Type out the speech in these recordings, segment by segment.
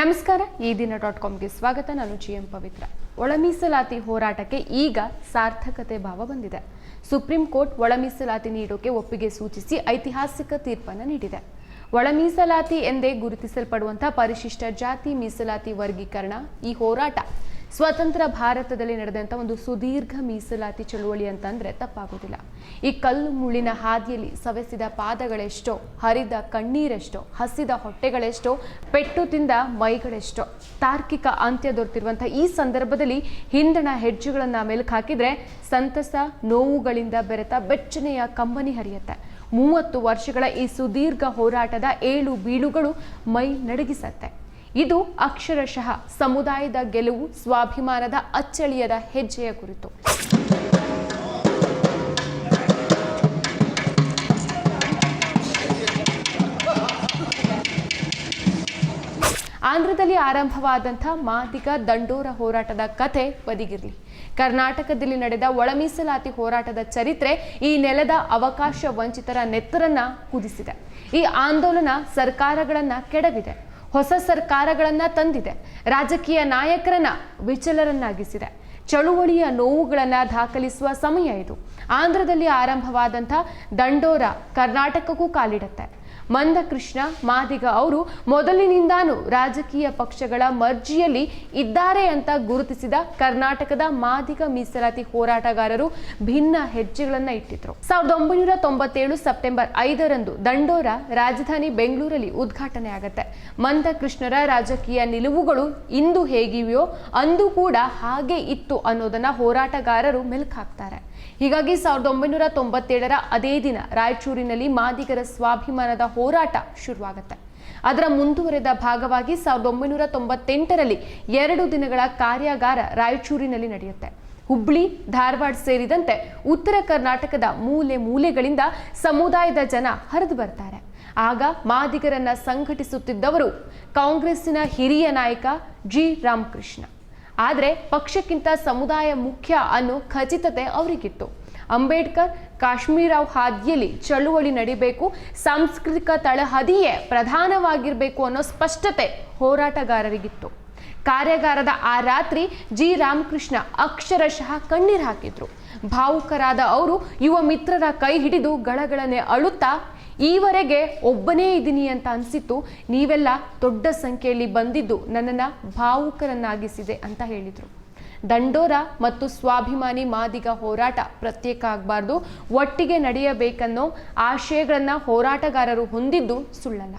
ನಮಸ್ಕಾರ, ಈ ದಿನ ಡಾಟ್ ಕಾಮ್ಗೆ ಸ್ವಾಗತ. ನಾನು ಜಿ ಎಂ ಪವಿತ್ರ. ಒಳಮೀಸಲಾತಿ ಹೋರಾಟಕ್ಕೆ ಈಗ ಸಾರ್ಥಕತೆ ಭಾವ ಬಂದಿದೆ. ಸುಪ್ರೀಂ ಕೋರ್ಟ್ ಒಳ ಮೀಸಲಾತಿ ನೀಡೋಕೆ ಒಪ್ಪಿಗೆ ಸೂಚಿಸಿ ಐತಿಹಾಸಿಕ ತೀರ್ಪನ್ನು ನೀಡಿದೆ. ಒಳಮೀಸಲಾತಿ ಎಂದೇ ಗುರುತಿಸಲ್ಪಡುವಂಥ ಪರಿಶಿಷ್ಟ ಜಾತಿ ಮೀಸಲಾತಿ ವರ್ಗೀಕರಣ ಈ ಹೋರಾಟ. ಸ್ವತಂತ್ರ ಭಾರತದಲ್ಲಿ ನಡೆದಂಥ ಒಂದು ಸುದೀರ್ಘ ಮೀಸಲಾತಿ ಚಳುವಳಿ ಅಂತಂದರೆ ತಪ್ಪಾಗೋದಿಲ್ಲ. ಈ ಕಲ್ಲು ಮುಳ್ಳಿನ ಹಾದಿಯಲ್ಲಿ ಸವೆಸಿದ ಪಾದಗಳೆಷ್ಟೋ, ಹರಿದ ಕಣ್ಣೀರೆಷ್ಟೋ, ಹಸಿದ ಹೊಟ್ಟೆಗಳೆಷ್ಟೋ, ಪೆಟ್ಟು ತಿಂದ ಮೈಗಳೆಷ್ಟೋ, ತಾರ್ಕಿಕ ಅಂತ್ಯ ದೊರೆತಿರುವಂಥ ಈ ಸಂದರ್ಭದಲ್ಲಿ ಹಿಂದಣ ಹೆಜ್ಜೆಗಳನ್ನು ಮೆಲುಕು ಹಾಕಿದರೆ ಸಂತಸ, ನೋವುಗಳಿಂದ ಬೆರೆತ ಬೆಚ್ಚನೆಯ ಕಂಬನಿ ಹರಿಯುತ್ತೆ. ಮೂವತ್ತು ವರ್ಷಗಳ ಈ ಸುದೀರ್ಘ ಹೋರಾಟದ ಏಳು ಬೀಳುಗಳು ಮೈ ನಡಗಿಸತ್ತೆ. ಇದು ಅಕ್ಷರಶಃ ಸಮುದಾಯದ ಗೆಲುವು, ಸ್ವಾಭಿಮಾನದ ಅಚ್ಚಳಿಯದ ಹೆಜ್ಜೆಯ ಕುರಿತು. ಆಂಧ್ರದಲ್ಲಿ ಆರಂಭವಾದಂಥ ಮಾದಿಗ ದಂಡೋರ ಹೋರಾಟದ ಕಥೆ ಬದಿಗಿರಲಿ. ಕರ್ನಾಟಕದಲ್ಲಿ ನಡೆದ ಒಳಮೀಸಲಾತಿ ಹೋರಾಟದ ಚರಿತ್ರೆ ಈ ನೆಲದ ಅವಕಾಶ ವಂಚಿತರ ನೆತ್ತರನ್ನ ಕುದಿಸಿದೆ. ಈ ಆಂದೋಲನ ಸರ್ಕಾರಗಳನ್ನ ಕೆಡವಿದೆ. ಹೊಸ ಸರ್ಕಾರಗಳನ್ನ ತಂದಿದೆ. ರಾಜಕೀಯ ನಾಯಕರನ್ನ ವಿಚಲರನ್ನಾಗಿಸಿದೆ. ಚಳುವಳಿಯ ನೋವುಗಳನ್ನು ದಾಖಲಿಸುವ ಸಮಯ ಇದು. ಆಂಧ್ರದಲ್ಲಿ ಆರಂಭವಾದಂಥ ದಂಡೋರ ಕರ್ನಾಟಕಕ್ಕೂ ಕಾಲಿಡುತ್ತೆ. ಮಂದಕೃಷ್ಣ, ಮಾದಿಗ ಅವರು ಮೊದಲಿನಿಂದಾನು ರಾಜಕೀಯ ಪಕ್ಷಗಳ ಮರ್ಜಿಯಲ್ಲಿ ಇದ್ದಾರೆ ಅಂತ ಗುರುತಿಸಿದ ಕರ್ನಾಟಕದ ಮಾದಿಗ ಮೀಸಲಾತಿ ಹೋರಾಟಗಾರರು ಭಿನ್ನ ಹೆಜ್ಜೆಗಳನ್ನು ಇಟ್ಟಿದ್ರು. ಸಾವಿರದ ಒಂಬೈನೂರ ತೊಂಬತ್ತೇಳು ಸೆಪ್ಟೆಂಬರ್ ಐದರಂದು ದಂಡೋರ ರಾಜಧಾನಿ ಬೆಂಗಳೂರಲ್ಲಿ ಉದ್ಘಾಟನೆ ಆಗುತ್ತೆ. ಮಂದಕೃಷ್ಣರ ರಾಜಕೀಯ ನಿಲುವುಗಳು ಇಂದು ಹೇಗಿವೆಯೋ ಅಂದು ಕೂಡ ಹಾಗೆ ಇತ್ತು ಅನ್ನೋದನ್ನ ಹೋರಾಟಗಾರರು ಮೆಲುಕು ಹಾಕ್ತಾರೆ ಹೀಗಾಗಿ ಸಾವಿರದ ಒಂಬೈನೂರ ತೊಂಬತ್ತೇಳರ ಅದೇ ದಿನ ರಾಯಚೂರಿನಲ್ಲಿ ಮಾದಿಗರ ಸ್ವಾಭಿಮಾನದ ಹೋರಾಟ ಶುರುವಾಗುತ್ತೆ. ಅದರ ಮುಂದುವರೆದ ಭಾಗವಾಗಿ ಸಾವಿರದ ಒಂಬೈನೂರ ತೊಂಬತ್ತೆಂಟರಲ್ಲಿ ಎರಡು ದಿನಗಳ ಕಾರ್ಯಾಗಾರ ರಾಯಚೂರಿನಲ್ಲಿ ನಡೆಯುತ್ತೆ. ಹುಬ್ಳಿ, ಧಾರವಾಡ ಸೇರಿದಂತೆ ಉತ್ತರ ಕರ್ನಾಟಕದ ಮೂಲೆ ಮೂಲೆಗಳಿಂದ ಸಮುದಾಯದ ಜನ ಹರಿದು ಬರ್ತಾರೆ. ಆಗ ಮಾದಿಗರನ್ನ ಸಂಘಟಿಸುತ್ತಿದ್ದವರು ಕಾಂಗ್ರೆಸ್ಸಿನ ಹಿರಿಯ ನಾಯಕ ಜಿ ರಾಮಕೃಷ್ಣ. ಆದರೆ ಪಕ್ಷಕ್ಕಿಂತ ಸಮುದಾಯ ಮುಖ್ಯ ಅನ್ನೋ ಖಚಿತತೆ ಅವರಿಗಿತ್ತು. ಅಂಬೇಡ್ಕರ್ ಕಾಶ್ಮೀರಾವ್ ಹಾದಿಯಲ್ಲಿ ಚಳುವಳಿ ನಡಿಬೇಕು, ಸಾಂಸ್ಕೃತಿಕ ತಳಹದಿಯೇ ಪ್ರಧಾನವಾಗಿರಬೇಕು ಅನ್ನೋ ಸ್ಪಷ್ಟತೆ ಹೋರಾಟಗಾರರಿಗಿತ್ತು. ಕಾರ್ಯಾಗಾರದ ಆ ರಾತ್ರಿ ಜಿ. ರಾಮಕೃಷ್ಣ ಅಕ್ಷರಶಃ ಕಣ್ಣೀರು ಹಾಕಿದ್ರು. ಭಾವುಕರಾದ ಅವರು ಯುವ ಮಿತ್ರರ ಕೈ ಹಿಡಿದು ಗಳಗಳನೆ ಅಳುತ್ತಾ ಈವರೆಗೆ ಒಬ್ಬನೇ ಇದ್ದೀನಿ ಅಂತ ಅನಿಸಿತ್ತು, ನೀವೆಲ್ಲ ದೊಡ್ಡ ಸಂಖ್ಯೆಯಲ್ಲಿ ಬಂದಿದ್ದು ನನ್ನನ್ನು ಭಾವುಕರನ್ನಾಗಿಸಿದೆ ಅಂತ ಹೇಳಿದರು. ದಂಡೋರ ಮತ್ತು ಸ್ವಾಭಿಮಾನಿ ಮಾದಿಗ ಹೋರಾಟ ಪ್ರತ್ಯೇಕ ಆಗಬಾರ್ದು, ಒಟ್ಟಿಗೆ ನಡೆಯಬೇಕನ್ನೋ ಆಶಯಗಳನ್ನು ಹೋರಾಟಗಾರರು ಹೊಂದಿದ್ದು ಸುಳ್ಳಲ್ಲ.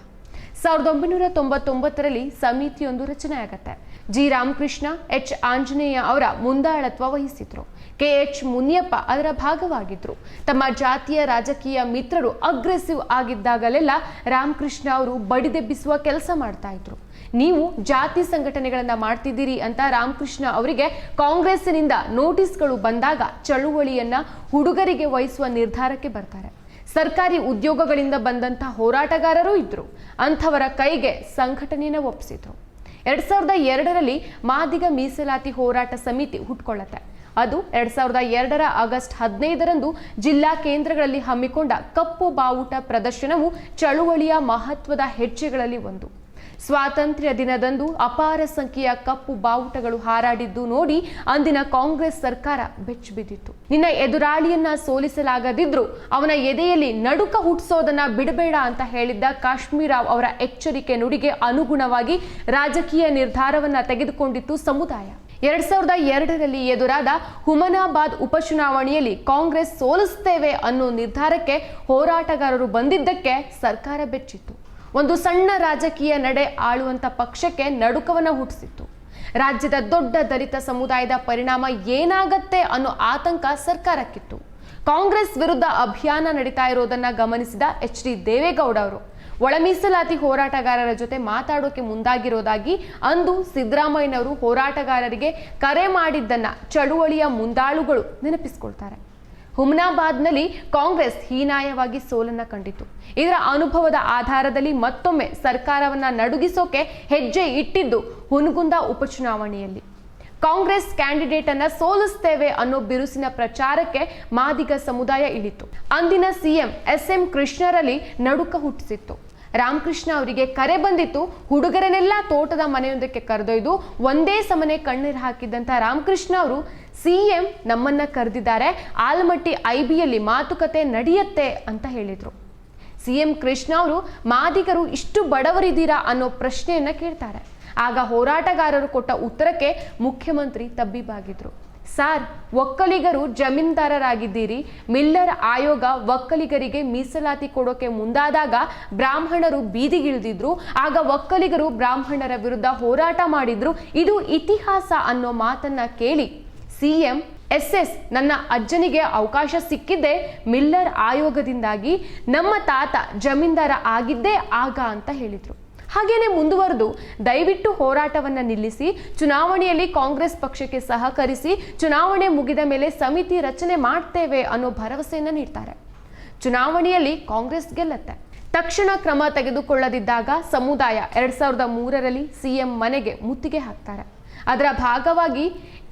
ಸಾವಿರದ ಒಂಬೈನೂರ ತೊಂಬತ್ತೊಂಬತ್ತರಲ್ಲಿ ಸಮಿತಿಯೊಂದು ರಚನೆ ಆಗತ್ತೆ ಜಿ. ರಾಮಕೃಷ್ಣ, ಎಚ್. ಆಂಜನೇಯ ಅವರ ಮುಂದಾಳತ್ವ ವಹಿಸಿದ್ರು. ಕೆ ಎಚ್ ಮುನಿಯಪ್ಪ ಅದರ ಭಾಗವಾಗಿದ್ರು. ತಮ್ಮ ಜಾತಿಯ ರಾಜಕೀಯ ಮಿತ್ರರು ಅಗ್ರೆಸಿವ್ ಆಗಿದ್ದಾಗಲೆಲ್ಲ ರಾಮಕೃಷ್ಣ ಅವರು ಬಡಿದೆಬ್ಬಿಸುವ ಕೆಲಸ ಮಾಡ್ತಾ ಇದ್ರು. ನೀವು ಜಾತಿ ಸಂಘಟನೆಗಳನ್ನ ಮಾಡ್ತಿದ್ದೀರಿ ಅಂತ ರಾಮಕೃಷ್ಣ ಅವರಿಗೆ ಕಾಂಗ್ರೆಸ್ಸಿನಿಂದ ನೋಟಿಸ್ಗಳು ಬಂದಾಗ ಚಳುವಳಿಯನ್ನ ಹುಡುಗರಿಗೆ ವಹಿಸುವ ನಿರ್ಧಾರಕ್ಕೆ ಬರ್ತಾರೆ. ಸರ್ಕಾರಿ ಉದ್ಯೋಗಗಳಿಂದ ಬಂದಂಥ ಹೋರಾಟಗಾರರು ಇದ್ರು. ಅಂಥವರ ಕೈಗೆ ಸಂಘಟನೆಯನ್ನು ಒಪ್ಪಿಸಿದ್ರು ಎರಡ್ ಸಾವಿರದ ಎರಡರಲ್ಲಿ ಮಾದಿಗ ಮೀಸಲಾತಿ ಹೋರಾಟ ಸಮಿತಿ ಹುಟ್ಕೊಳ್ಳುತ್ತೆ. ಅದು ಎರಡ್ ಸಾವಿರದ ಎರಡರ ಆಗಸ್ಟ್ ಹದಿನೈದರಂದು ಜಿಲ್ಲಾ ಕೇಂದ್ರಗಳಲ್ಲಿ ಹಮ್ಮಿಕೊಂಡ ಕಪ್ಪು ಬಾವುಟ ಪ್ರದರ್ಶನವು ಚಳುವಳಿಯ ಮಹತ್ವದ ಹೆಜ್ಜೆಗಳಲ್ಲಿ ಒಂದು. ಸ್ವಾತಂತ್ರ್ಯ ದಿನದಂದು ಅಪಾರ ಸಂಖ್ಯೆಯ ಕಪ್ಪು ಬಾವುಟಗಳು ಹಾರಾಡಿದ್ದು ನೋಡಿ ಅಂದಿನ ಕಾಂಗ್ರೆಸ್ ಸರ್ಕಾರ ಬೆಚ್ಚಿಬಿದ್ದಿತ್ತು ನಿನ್ನ ಎದುರಾಳಿಯನ್ನ ಸೋಲಿಸಲಾಗದಿದ್ರು ಅವನ ಎದೆಯಲ್ಲಿ ನಡುಕ ಹುಟ್ಟಿಸೋದನ್ನ ಬಿಡಬೇಡ ಅಂತ ಹೇಳಿದ್ದ ಕಾಶ್ಮೀರಾವ್ ಅವರ ಎಚ್ಚರಿಕೆ ನುಡಿಗೆ ಅನುಗುಣವಾಗಿ ರಾಜಕೀಯ ನಿರ್ಧಾರವನ್ನ ತೆಗೆದುಕೊಂಡಿತ್ತು ಸಮುದಾಯ. ಎರಡ್ ಸಾವಿರದ ಎರಡರಲ್ಲಿ ಎದುರಾದ ಹುಮನಾಬಾದ್ ಉಪಚುನಾವಣೆಯಲ್ಲಿ ಕಾಂಗ್ರೆಸ್ ಸೋಲಿಸ್ತೇವೆ ಅನ್ನೋ ನಿರ್ಧಾರಕ್ಕೆ ಹೋರಾಟಗಾರರು ಬಂದಿದ್ದಕ್ಕೆ ಸರ್ಕಾರ ಬೆಚ್ಚಿತ್ತು. ಒಂದು ಸಣ್ಣ ರಾಜಕೀಯ ನಡೆ ಆಳುವಂತ ಪಕ್ಷಕ್ಕೆ ನಡುಕವನ್ನು ಹುಟ್ಟಿಸಿತ್ತು. ರಾಜ್ಯದ ದೊಡ್ಡ ದಲಿತ ಸಮುದಾಯದ ಪರಿಣಾಮ ಏನಾಗತ್ತೆ ಅನ್ನೋ ಆತಂಕ ಸರ್ಕಾರಕ್ಕಿತ್ತು. ಕಾಂಗ್ರೆಸ್ ವಿರುದ್ಧ ಅಭಿಯಾನ ನಡೀತಾ ಇರೋದನ್ನ ಗಮನಿಸಿದ ಎಚ್ ಡಿ ದೇವೇಗೌಡ ಅವರು. ಒಳ ಮೀಸಲಾತಿ ಹೋರಾಟಗಾರರ ಜೊತೆ ಮಾತಾಡೋಕೆ ಮುಂದಾಗಿರೋದಾಗಿ ಅಂದು ಸಿದ್ದರಾಮಯ್ಯನವರು ಹೋರಾಟಗಾರರಿಗೆ ಕರೆ ಮಾಡಿದ್ದನ್ನ ಚಳುವಳಿಯ ಮುಂದಾಳುಗಳು ನೆನಪಿಸ್ಕೊಳ್ತಾರೆ. ಹುಮ್ನಾಬಾದ್ನಲ್ಲಿ ಕಾಂಗ್ರೆಸ್ ಹೀನಾಯವಾಗಿ ಸೋಲನ್ನ ಕಂಡಿತು ಇದರ ಅನುಭವದ ಆಧಾರದಲ್ಲಿ ಮತ್ತೊಮ್ಮೆ ಸರ್ಕಾರವನ್ನ ನಡುಗಿಸೋಕೆ ಹೆಜ್ಜೆ ಇಟ್ಟಿದ್ದು ಹುನಗುಂದ ಉಪಚುನಾವಣೆಯಲ್ಲಿ. ಕಾಂಗ್ರೆಸ್ ಕ್ಯಾಂಡಿಡೇಟ್ ಅನ್ನ ಸೋಲಿಸ್ತೇವೆ ಅನ್ನೋ ಬಿರುಸಿನ ಪ್ರಚಾರಕ್ಕೆ ಮಾದಿಗ ಸಮುದಾಯ ಇಳಿತು. ಅಂದಿನ ಸಿಎಂ ಎಸ್ ಎಂ ಕೃಷ್ಣರಲ್ಲಿ ನಡುಕ ಹುಟ್ಟಿಸಿತ್ತು. ರಾಮಕೃಷ್ಣ ಅವರಿಗೆ ಕರೆ ಬಂದಿತ್ತು. ಹುಡುಗರನ್ನೆಲ್ಲ ತೋಟದ ಮನೆಯೊಂದಕ್ಕೆ ಕರೆದೊಯ್ದು ಒಂದೇ ಸಮನೆ ಕಣ್ಣೀರು ಹಾಕಿದ್ದಂಥ ರಾಮಕೃಷ್ಣ ಅವರು ಸಿ ಎಂ ನಮ್ಮನ್ನ ಕರೆದಿದ್ದಾರೆ. ಆಲಮಟ್ಟಿ ಐ ಬಿಯಲ್ಲಿ ಮಾತುಕತೆ ನಡೆಯುತ್ತೆ ಅಂತ ಹೇಳಿದರು. ಸಿ ಎಂ ಕೃಷ್ಣ ಅವರು, ಮಾದಿಗರು ಇಷ್ಟು ಬಡವರಿದ್ದೀರಾ ಅನ್ನೋ ಪ್ರಶ್ನೆಯನ್ನು ಕೇಳ್ತಾರೆ. ಆಗ ಹೋರಾಟಗಾರರು ಕೊಟ್ಟ ಉತ್ತರಕ್ಕೆ ಮುಖ್ಯಮಂತ್ರಿ ತಬ್ಬಿಬಾಗಿದ್ರು. ಸಾರ್, ಒಕ್ಕಲಿಗರು ಜಮೀನ್ದಾರರಾಗಿದ್ದೀರಿ. ಮಿಲ್ಲರ್ ಆಯೋಗ ಒಕ್ಕಲಿಗರಿಗೆ ಮೀಸಲಾತಿ ಕೊಡೋಕೆ ಮುಂದಾದಾಗ ಬ್ರಾಹ್ಮಣರು ಬೀದಿಗಿಳಿದಿದ್ರು. ಆಗ ಒಕ್ಕಲಿಗರು ಬ್ರಾಹ್ಮಣರ ವಿರುದ್ಧ ಹೋರಾಟ ಮಾಡಿದ್ರು. ಇದು ಇತಿಹಾಸ ಅನ್ನೋ ಮಾತನ್ನ ಕೇಳಿ ಸಿಎಂ ಎಸ್ ಎಸ್ ನನ್ನ ಅಜ್ಜನಿಗೆ ಅವಕಾಶ ಸಿಕ್ಕಿದ್ದೆ ಮಿಲ್ಲರ್ ಆಯೋಗದಿಂದಾಗಿ ನಮ್ಮ ತಾತ ಜಮೀನ್ದಾರ ಆಗಿದ್ದೇ ಆಗ ಅಂತ ಹೇಳಿದ್ರು. ಹಾಗೇನೆ ಮುಂದುವರೆದು ದಯವಿಟ್ಟು ಹೋರಾಟವನ್ನು ನಿಲ್ಲಿಸಿ, ಚುನಾವಣೆಯಲ್ಲಿ ಕಾಂಗ್ರೆಸ್ ಪಕ್ಷಕ್ಕೆ ಸಹಕರಿಸಿ, ಚುನಾವಣೆ ಮುಗಿದ ಮೇಲೆ ಸಮಿತಿ ರಚನೆ ಮಾಡ್ತೇವೆ ಅನ್ನೋ ಭರವಸೆಯನ್ನು ನೀಡ್ತಾರೆ. ಚುನಾವಣೆಯಲ್ಲಿ ಕಾಂಗ್ರೆಸ್ ಗೆಲ್ಲತ್ತೆ. ತಕ್ಷಣ ಕ್ರಮ ತೆಗೆದುಕೊಳ್ಳದಿದ್ದಾಗ ಸಮುದಾಯ ಎರಡ್ ಸಾವಿರದ ಮೂರರಲ್ಲಿ ಸಿಎಂ ಮನೆಗೆ ಮುತ್ತಿಗೆ ಹಾಕ್ತಾರೆ. ಅದರ ಭಾಗವಾಗಿ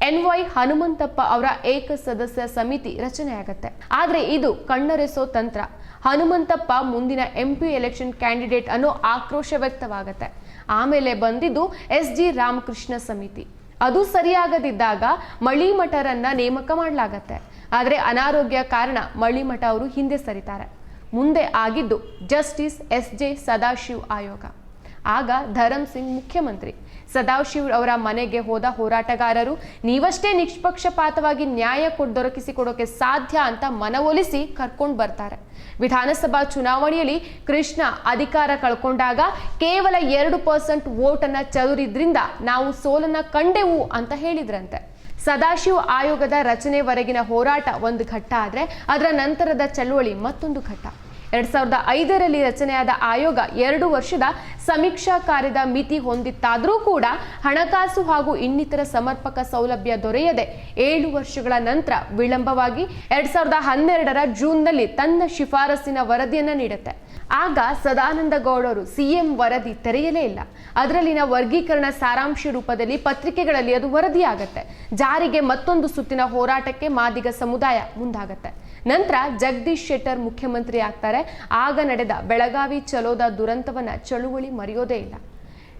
ಎನ್ ವೈ ಹನುಮಂತಪ್ಪ ಅವರ ಏಕ ಸದಸ್ಯ ಸಮಿತಿ ರಚನೆಯಾಗತ್ತೆ. ಆದರೆ ಇದು ಕಣ್ಣರೆಸೋ ತಂತ್ರ. ಹನುಮಂತಪ್ಪ ಮುಂದಿನ ಎಂ ಪಿ ಎಲೆಕ್ಷನ್ ಕ್ಯಾಂಡಿಡೇಟ್ ಅನ್ನೋ ಆಕ್ರೋಶ ವ್ಯಕ್ತವಾಗತ್ತೆ. ಆಮೇಲೆ ಬಂದಿದ್ದು ಎಸ್ ಜಿ ರಾಮಕೃಷ್ಣ ಸಮಿತಿ. ಅದು ಸರಿಯಾಗದಿದ್ದಾಗ ಮಳಿಮಠರನ್ನ ನೇಮಕ ಮಾಡಲಾಗತ್ತೆ. ಆದರೆ ಅನಾರೋಗ್ಯ ಕಾರಣ ಮಳಿಮಠ ಅವರು ಹಿಂದೆ ಸರಿತಾರೆ. ಮುಂದೆ ಆಗಿದ್ದು ಜಸ್ಟಿಸ್ ಎಸ್ ಜೆ ಸದಾಶಿವ್ ಆಯೋಗ. ಆಗ ಧರಮ್ ಸಿಂಗ್ ಮುಖ್ಯಮಂತ್ರಿ. ಸದಾಶಿವ್ ಅವರ ಮನೆಗೆ ಹೋದ ಹೋರಾಟಗಾರರು, ನೀವಷ್ಟೇ ನಿಷ್ಪಕ್ಷಪಾತವಾಗಿ ನ್ಯಾಯ ಕೊಡ್, ದೊರಕಿಸಿಕೊಡೋಕೆ ಸಾಧ್ಯ ಅಂತ ಮನವೊಲಿಸಿ ಕರ್ಕೊಂಡು ಬರ್ತಾರೆ. ವಿಧಾನಸಭಾ ಚುನಾವಣೆಯಲ್ಲಿ ಕೃಷ್ಣ ಅಧಿಕಾರ ಕಳ್ಕೊಂಡಾಗ ಕೇವಲ ಎರಡು ಪರ್ಸೆಂಟ್ ವೋಟನ್ನ ಚದುರಿದ್ರಿಂದ ನಾವು ಸೋಲನ್ನ ಕಂಡೆವು ಅಂತ ಹೇಳಿದ್ರಂತೆ. ಸದಾಶಿವ ಆಯೋಗದ ರಚನೆವರೆಗಿನ ಹೋರಾಟ ಒಂದು ಘಟ್ಟ ಆದ್ರೆ, ಅದರ ನಂತರದ ಚಳುವಳಿ ಮತ್ತೊಂದು ಘಟ್ಟ. ಎರಡ್ ಸಾವಿರದ ಐದರಲ್ಲಿ ರಚನೆಯಾದ ಆಯೋಗ ಎರಡು ವರ್ಷದ ಸಮೀಕ್ಷಾ ಕಾರ್ಯದ ಮಿತಿ ಹೊಂದಿತ್ತಾದರೂ ಕೂಡ ಹಣಕಾಸು ಹಾಗೂ ಇನ್ನಿತರ ಸಮರ್ಪಕ ಸೌಲಭ್ಯ ದೊರೆಯದೆ ಏಳು ವರ್ಷಗಳ ನಂತರ ವಿಳಂಬವಾಗಿ ಎರಡ್ ಸಾವಿರದ ಹನ್ನೆರಡರ ಜೂನ್ನಲ್ಲಿ ತನ್ನ ಶಿಫಾರಸಿನ ವರದಿಯನ್ನು ನೀಡುತ್ತೆ. ಆಗ ಸದಾನಂದ ಗೌಡರು ಸಿಎಂ ವರದಿ ತೆರೆಯಲೇ ಇಲ್ಲ. ಅದರಲ್ಲಿನ ವರ್ಗೀಕರಣ ಸಾರಾಂಶ ರೂಪದಲ್ಲಿ ಪತ್ರಿಕೆಗಳಲ್ಲಿ ಅದು ವರದಿಯಾಗತ್ತೆ. ಜಾರಿಗೆ ಮತ್ತೊಂದು ಸುತ್ತಿನ ಹೋರಾಟಕ್ಕೆ ಮಾದಿಗ ಸಮುದಾಯ ಮುಂದಾಗತ್ತೆ. ನಂತರ ಜಗದೀಶ್ ಶೆಟ್ಟರ್ ಮುಖ್ಯಮಂತ್ರಿ ಆಗ್ತಾರೆ. ಆಗ ನಡೆದ ಬೆಳಗಾವಿ ಚಲೋದ ದುರಂತವನ್ನ ಚಳುವಳಿ ಮರೆಯೋದೇ ಇಲ್ಲ.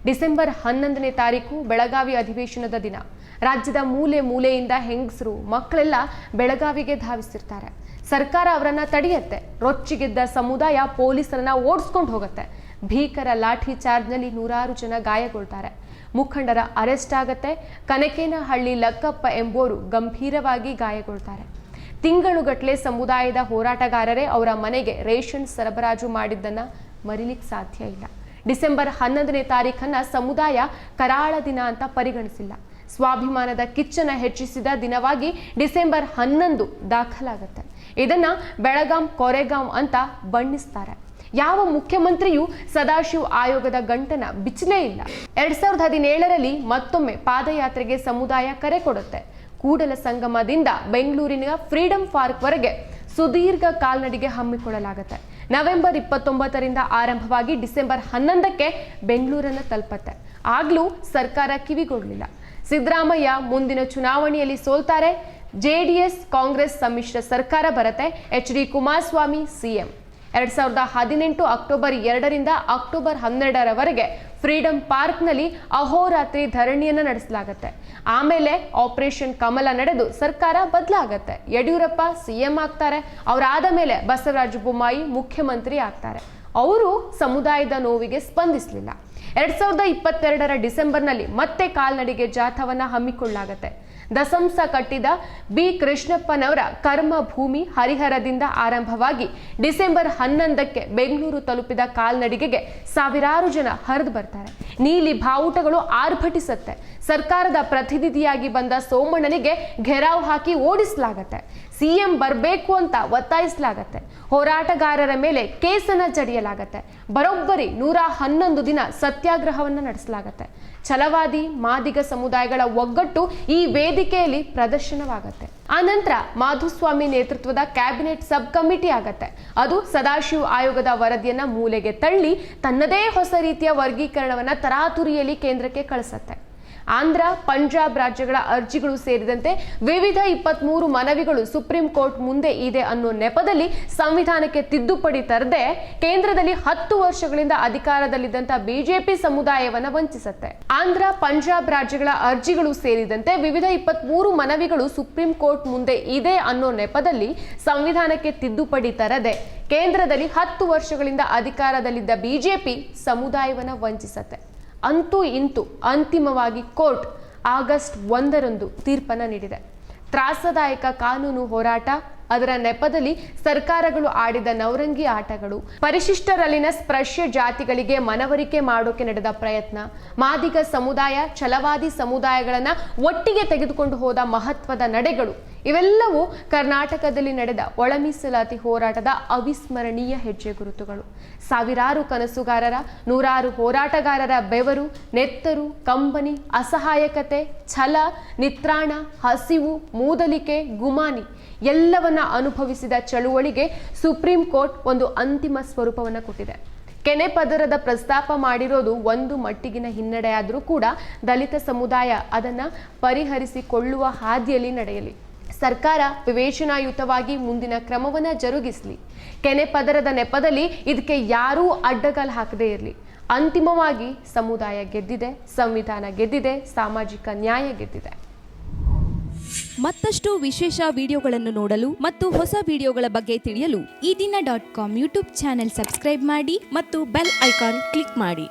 ಡಿಸೆಂಬರ್ ಹನ್ನೊಂದನೇ ತಾರೀಕು ಬೆಳಗಾವಿ ಅಧಿವೇಶನದ ದಿನ. ರಾಜ್ಯದ ಮೂಲೆ ಮೂಲೆಯಿಂದ ಹೆಂಗಸರು, ಮಕ್ಕಳೆಲ್ಲ ಬೆಳಗಾವಿಗೆ ಧಾವಿಸಿರ್ತಾರೆ. ಸರ್ಕಾರ ಅವರನ್ನ ತಡೆಯತ್ತೆ. ರೊಚ್ಚಿಗೆದ್ದ ಸಮುದಾಯ ಪೊಲೀಸರನ್ನ ಓಡಿಸ್ಕೊಂಡು ಹೋಗುತ್ತೆ. ಭೀಕರ ಲಾಠಿ ಚಾರ್ಜ್ನಲ್ಲಿ ನೂರಾರು ಜನ ಗಾಯಗೊಳ್ತಾರೆ. ಮುಖಂಡರ ಅರೆಸ್ಟ್ ಆಗತ್ತೆ. ಕನಕೇನಹಳ್ಳಿ ಲಕ್ಕಪ್ಪ ಎಂಬುವರು ಗಂಭೀರವಾಗಿ ಗಾಯಗೊಳ್ತಾರೆ. ತಿಂಗಳುಗಟ್ಟಲೆ ಸಮುದಾಯದ ಹೋರಾಟಗಾರರೇ ಅವರ ಮನೆಗೆ ರೇಷನ್ ಸರಬರಾಜು ಮಾಡಿದ್ದನ್ನ ಮರಿಲಿಕ್ಕೆ ಸಾಧ್ಯ ಇಲ್ಲ. ಡಿಸೆಂಬರ್ ಹನ್ನೊಂದನೇ ತಾರೀಖನ್ನ ಸಮುದಾಯ ಕರಾಳ ದಿನ ಅಂತ ಪರಿಗಣಿಸಿಲ್ಲ. ಸ್ವಾಭಿಮಾನದ ಕಿಚ್ಚನ ಹೆಚ್ಚಿಸಿದ ದಿನವಾಗಿ ಡಿಸೆಂಬರ್ ಹನ್ನೊಂದು ದಾಖಲಾಗತ್ತೆ. ಇದನ್ನ ಬೆಳಗಾಂ, ಕೊರೆಗಾಂ ಅಂತ ಬಣ್ಣಿಸ್ತಾರೆ. ಯಾವ ಮುಖ್ಯಮಂತ್ರಿಯೂ ಸದಾಶಿವ್ ಆಯೋಗದ ಗಂಟನ ಬಿಚ್ಚಲೇ ಇಲ್ಲ. ಎರಡ್ ಸಾವಿರದ ಹದಿನೇಳರಲ್ಲಿ ಮತ್ತೊಮ್ಮೆ ಪಾದಯಾತ್ರೆಗೆ ಸಮುದಾಯ ಕರೆ ಕೊಡುತ್ತೆ. ಕೂಡಲ ಸಂಗಮದಿಂದ ಬೆಂಗಳೂರಿನ ಫ್ರೀಡಂ ಪಾರ್ಕ್ ವರೆಗೆ ಸುದೀರ್ಘ ಕಾಲ್ನಡಿಗೆ ಹಮ್ಮಿಕೊಳ್ಳಲಾಗುತ್ತೆ. ನವೆಂಬರ್ ಇಪ್ಪತ್ತೊಂಬತ್ತರಿಂದ ಆರಂಭವಾಗಿ ಡಿಸೆಂಬರ್ ಹನ್ನೊಂದಕ್ಕೆ ಬೆಂಗಳೂರನ್ನು ತಲುಪತ್ತೆ. ಆಗ್ಲೂ ಸರ್ಕಾರ ಕಿವಿಗೊಡಲಿಲ್ಲ. ಸಿದ್ದರಾಮಯ್ಯ ಮುಂದಿನ ಚುನಾವಣೆಯಲ್ಲಿ ಸೋಲ್ತಾರೆ. ಜೆಡಿಎಸ್, ಕಾಂಗ್ರೆಸ್ ಸಮ್ಮಿಶ್ರ ಸರ್ಕಾರ ಬರುತ್ತೆ. ಎಚ್ ಡಿ ಕುಮಾರಸ್ವಾಮಿ ಸಿಎಂ ಎರಡ್ ಸಾವಿರದ ಹದಿನೆಂಟು ಅಕ್ಟೋಬರ್ ಎರಡರಿಂದ ಅಕ್ಟೋಬರ್ ಹನ್ನೆರಡರವರೆಗೆ ಫ್ರೀಡಂ ಪಾರ್ಕ್ನಲ್ಲಿ ಅಹೋರಾತ್ರಿ ಧರಣಿಯನ್ನು ನಡೆಸಲಾಗುತ್ತೆ. ಆಮೇಲೆ ಆಪರೇಷನ್ ಕಮಲ ನಡೆದು ಸರ್ಕಾರ ಬದಲಾಗತ್ತೆ. ಯಡಿಯೂರಪ್ಪ ಸಿಎಂ ಆಗ್ತಾರೆ ಅವರಾದ ಮೇಲೆ ಬಸವರಾಜ ಬೊಮ್ಮಾಯಿ ಮುಖ್ಯಮಂತ್ರಿ ಆಗ್ತಾರೆ. ಅವರು ಸಮುದಾಯದ ನೋವಿಗೆ ಸ್ಪಂದಿಸಲಿಲ್ಲ. ಎರಡ್ ಸಾವಿರದ ಇಪ್ಪತ್ತೆರಡರ ಡಿಸೆಂಬರ್ನಲ್ಲಿ ಮತ್ತೆ ಕಾಲ್ನಡಿಗೆ ಜಾಥವನ್ನ ಹಮ್ಮಿಕೊಳ್ಳಲಾಗುತ್ತೆ ದಸಂಸ ಕಟ್ಟಿದ ಬಿ ಕೃಷ್ಣಪ್ಪನವರ ಕರ್ಮ ಭೂಮಿ ಹರಿಹರದಿಂದ ಆರಂಭವಾಗಿ ಡಿಸೆಂಬರ್ ಹನ್ನೊಂದಕ್ಕೆ ಬೆಂಗಳೂರು ತಲುಪಿದ ಕಾಲ್ನಡಿಗೆಗೆ ಸಾವಿರಾರು ಜನ ಹರಿದು ಬರ್ತಾರೆ. ನೀಲಿ ಬಾವುಟಗಳು ಆರ್ಭಟಿಸುತ್ತೆ. ಸರ್ಕಾರದ ಪ್ರತಿನಿಧಿಯಾಗಿ ಬಂದ ಸೋಮಣ್ಣನಿಗೆ ಘೆರಾವ್ ಹಾಕಿ ಓಡಿಸಲಾಗತ್ತೆ. ಸಿಎಂ ಬರಬೇಕು ಅಂತ ಒತ್ತಾಯಿಸಲಾಗತ್ತೆ. ಹೋರಾಟಗಾರರ ಮೇಲೆ ಕೇಸನ್ನು ಜಡಿಯಲಾಗತ್ತೆ. ಬರೋಬ್ಬರಿ ನೂರ ಹನ್ನೊಂದು ದಿನ ಸತ್ಯಾಗ್ರಹವನ್ನು ನಡೆಸಲಾಗತ್ತೆ. ಛಲವಾದಿ, ಮಾದಿಗ ಸಮುದಾಯಗಳ ಒಗ್ಗಟ್ಟು ಈ ವೇದಿಕೆಯಲ್ಲಿ ಪ್ರದರ್ಶನವಾಗತ್ತೆ. ಆ ನಂತರ ಮಾಧುಸ್ವಾಮಿ ನೇತೃತ್ವದ ಕ್ಯಾಬಿನೆಟ್ ಸಬ್ ಕಮಿಟಿ ಆಗತ್ತೆ. ಅದು ಸದಾಶಿವ ಆಯೋಗದ ವರದಿಯನ್ನ ಮೂಲೆಗೆ ತಳ್ಳಿ ತನ್ನದೇ ಹೊಸ ರೀತಿಯ ವರ್ಗೀಕರಣವನ್ನ ತರಾತುರಿಯಲ್ಲಿ ಕೇಂದ್ರಕ್ಕೆ ಕಳಿಸತ್ತೆ. ಆಂಧ್ರ, ಪಂಜಾಬ್ ರಾಜ್ಯಗಳ ಅರ್ಜಿಗಳು ಸೇರಿದಂತೆ ವಿವಿಧ ಇಪ್ಪತ್ಮೂರು ಮನವಿಗಳು ಸುಪ್ರೀಂ ಕೋರ್ಟ್ ಮುಂದೆ ಇದೆ ಅನ್ನೋ ನೆಪದಲ್ಲಿ ಸಂವಿಧಾನಕ್ಕೆ ತಿದ್ದುಪಡಿ ತರದೆ ಕೇಂದ್ರದಲ್ಲಿ ಹತ್ತು ವರ್ಷಗಳಿಂದ ಅಧಿಕಾರದಲ್ಲಿದ್ದಂತ ಬಿಜೆಪಿ ಸಮುದಾಯವನ್ನು ವಂಚಿಸುತ್ತೆ. ಆಂಧ್ರ, ಪಂಜಾಬ್ ರಾಜ್ಯಗಳ ಅರ್ಜಿಗಳು ಸೇರಿದಂತೆ ವಿವಿಧ ಇಪ್ಪತ್ಮೂರು ಮನವಿಗಳು ಸುಪ್ರೀಂ ಕೋರ್ಟ್ ಮುಂದೆ ಇದೆ ಅನ್ನೋ ನೆಪದಲ್ಲಿ ಸಂವಿಧಾನಕ್ಕೆ ತಿದ್ದುಪಡಿ ತರದೆ ಕೇಂದ್ರದಲ್ಲಿ ಹತ್ತು ವರ್ಷಗಳಿಂದ ಅಧಿಕಾರದಲ್ಲಿದ್ದ ಬಿಜೆಪಿ ಸಮುದಾಯವನ್ನು ವಂಚಿಸತ್ತೆ. ಅಂತೂ ಇಂತು ಅಂತಿಮವಾಗಿ ಕೋರ್ಟ್ ಆಗಸ್ಟ್ ಒಂದರಂದು ತೀರ್ಪನ್ನು ನೀಡಿದೆ. ತ್ರಾಸದಾಯಕ ಕಾನೂನು ಹೋರಾಟ, ಅದರ ನೆಪದಲ್ಲಿ ಸರ್ಕಾರಗಳು ಆಡಿದ ನವರಂಗಿ ಆಟಗಳು, ಪರಿಶಿಷ್ಟರಲ್ಲಿನ ಸ್ಪರ್ಶ್ಯ ಜಾತಿಗಳಿಗೆ ಮನವರಿಕೆ ಮಾಡೋಕೆ ನಡೆದ ಪ್ರಯತ್ನ, ಮಾದಿಗ ಸಮುದಾಯ, ಛಲವಾದಿ ಸಮುದಾಯಗಳನ್ನ ಒಟ್ಟಿಗೆ ತೆಗೆದುಕೊಂಡು ಹೋದ ಮಹತ್ವದ ನಡೆಗಳು ಇವೆಲ್ಲವೂ ಕರ್ನಾಟಕದಲ್ಲಿ ನಡೆದ ಒಳ ಮೀಸಲಾತಿ ಹೋರಾಟದ ಅವಿಸ್ಮರಣೀಯ ಹೆಜ್ಜೆ ಗುರುತುಗಳು. ಸಾವಿರಾರು ಕನಸುಗಾರರ, ನೂರಾರು ಹೋರಾಟಗಾರರ ಬೆವರು, ನೆತ್ತರು, ಕಂಬನಿ, ಅಸಹಾಯಕತೆ, ಛಲ, ನಿತ್ರಾಣ, ಹಸಿವು, ಮೂದಲಿಕೆ, ಗುಮಾನಿ ಎಲ್ಲವನ್ನ ಅನುಭವಿಸಿದ ಚಳುವಳಿಗೆ ಸುಪ್ರೀಂ ಕೋರ್ಟ್ ಒಂದು ಅಂತಿಮ ಸ್ವರೂಪವನ್ನು ಕೊಟ್ಟಿದೆ. ಕೆನೆ ಪದರದ ಪ್ರಸ್ತಾಪ ಮಾಡಿರೋದು ಒಂದು ಮಟ್ಟಿಗಿನ ಹಿನ್ನಡೆಯಾದರೂ ಕೂಡ ದಲಿತ ಸಮುದಾಯ ಅದನ್ನು ಪರಿಹರಿಸಿಕೊಳ್ಳುವ ಹಾದಿಯಲ್ಲಿ ನಡೆಯಲಿ. ಸರ್ಕಾರ ವಿವೇಚನಾಯುತವಾಗಿ ಮುಂದಿನ ಕ್ರಮವನ್ನು ಜರುಗಿಸಲಿ. ಕೆನೆ ಪದರದ ನೆಪದಲ್ಲಿ ಇದಕ್ಕೆ ಯಾರೂ ಅಡ್ಡಗಾಲು ಹಾಕದೇ ಇರಲಿ. ಅಂತಿಮವಾಗಿ ಸಮುದಾಯ ಗೆದ್ದಿದೆ, ಸಂವಿಧಾನ ಗೆದ್ದಿದೆ, ಸಾಮಾಜಿಕ ನ್ಯಾಯ ಗೆದ್ದಿದೆ. ಮತ್ತಷ್ಟು ವಿಶೇಷ ವಿಡಿಯೋಗಳನ್ನು ನೋಡಲು ಮತ್ತು ಹೊಸ ವಿಡಿಯೋಗಳ ಬಗ್ಗೆ ತಿಳಿಯಲು Eedina dot com YouTube channel subscribe ಮಾಡಿ ಮತ್ತು ಬೆಲ್ ಐಕಾನ್ ಕ್ಲಿಕ್ ಮಾಡಿ.